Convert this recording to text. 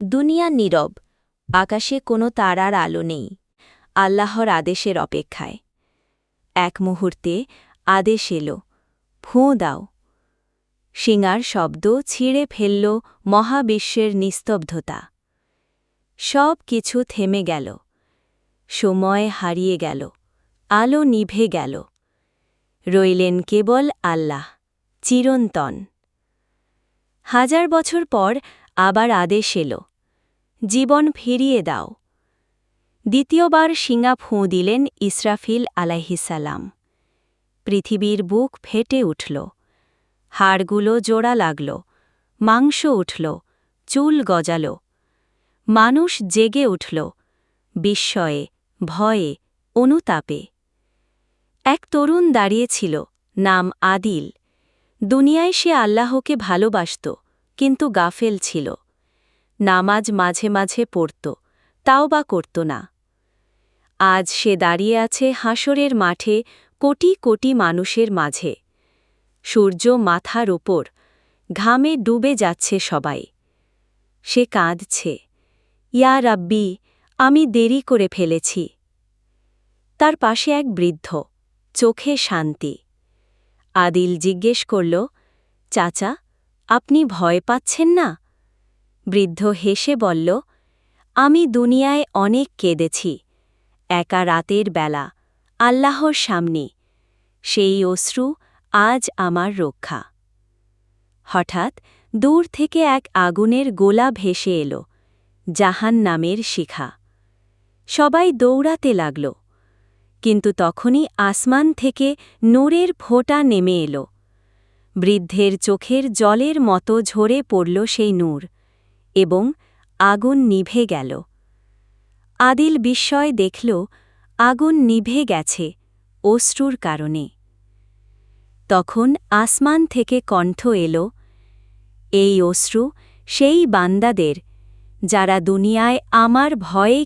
দুনিয়া নীরব, আকাশে কোনো তারার আলো নেই, আল্লাহর আদেশের অপেক্ষায়। এক মুহূর্তে আদেশ এলো ফুঁ দাও। শিঙার শব্দ ছিঁড়ে ফেলল মহাবিশ্বের নিস্তব্ধতা। সব কিছু থেমে গেল, সময় হারিয়ে গেল, আলো নিভে গেল। রইলেন কেবল আল্লাহ, চিরন্তন। হাজার বছর পর আবার আদেশ এলো, জীবন ফিরিয়ে দাও। দ্বিতীয়বার শিঙা ফুঁ দিলেন ইসরাফিল আলাইহিসাল্লাম পৃথিবীর বুক ফেটে উঠল, হাড়গুলো জোড়া লাগল, মাংস উঠল, চুল গজাল, মানুষ জেগে উঠল, বিস্ময়ে, ভয়ে, অনুতাপে। এক তরুণ দাঁড়িয়েছিল নাম আদিল। দুনিয়ায় সে আল্লাহকে ভালোবাসত। কিন্তু গাফেল ছিল। নামাজ মাঝে মাঝে পড়ত, তাও বা করত না। আজ সে দাঁড়িয়ে আছে হাসরের মাঠে কোটি কোটি মানুষের মাঝে। সূর্য মাথার ওপর ঘামে ডুবে যাচ্ছে সবাই। সে কাঁদছে, ইয়া রাব্বি, আমি দেরি করে ফেলেছি। তার পাশে এক বৃদ্ধ, চোখে শান্তি। আদিল জিজ্ঞেস করল, চাচা আপনি ভয় পাচ্ছেন না? বৃদ্ধ হেসে বলল, আমি দুনিয়ায় অনেক কেঁদেছি, একা রাতের বেলা, আল্লাহর সামনে। সেই অশ্রু আজ আমার রক্ষা। হঠাৎ দূর থেকে এক আগুনের গোলা ভেসে এলো জাহান নামের শিখা। সবাই দৌড়াতে লাগল, কিন্তু তখনই আসমান থেকে নূরের ফোঁটা নেমে এলো। বৃদ্ধের চোখের জলের মতো ঝরে পড়ল সেই নূর, এবং আগুন নিভে গেল। আদিল বিস্ময় দেখল, আগুন নিভে গেছে অশ্রুর কারণে। তখন আসমান থেকে কণ্ঠ এলো, এই অশ্রু সেই বান্দাদের, যারা দুনিয়ায় আমার ভয়ে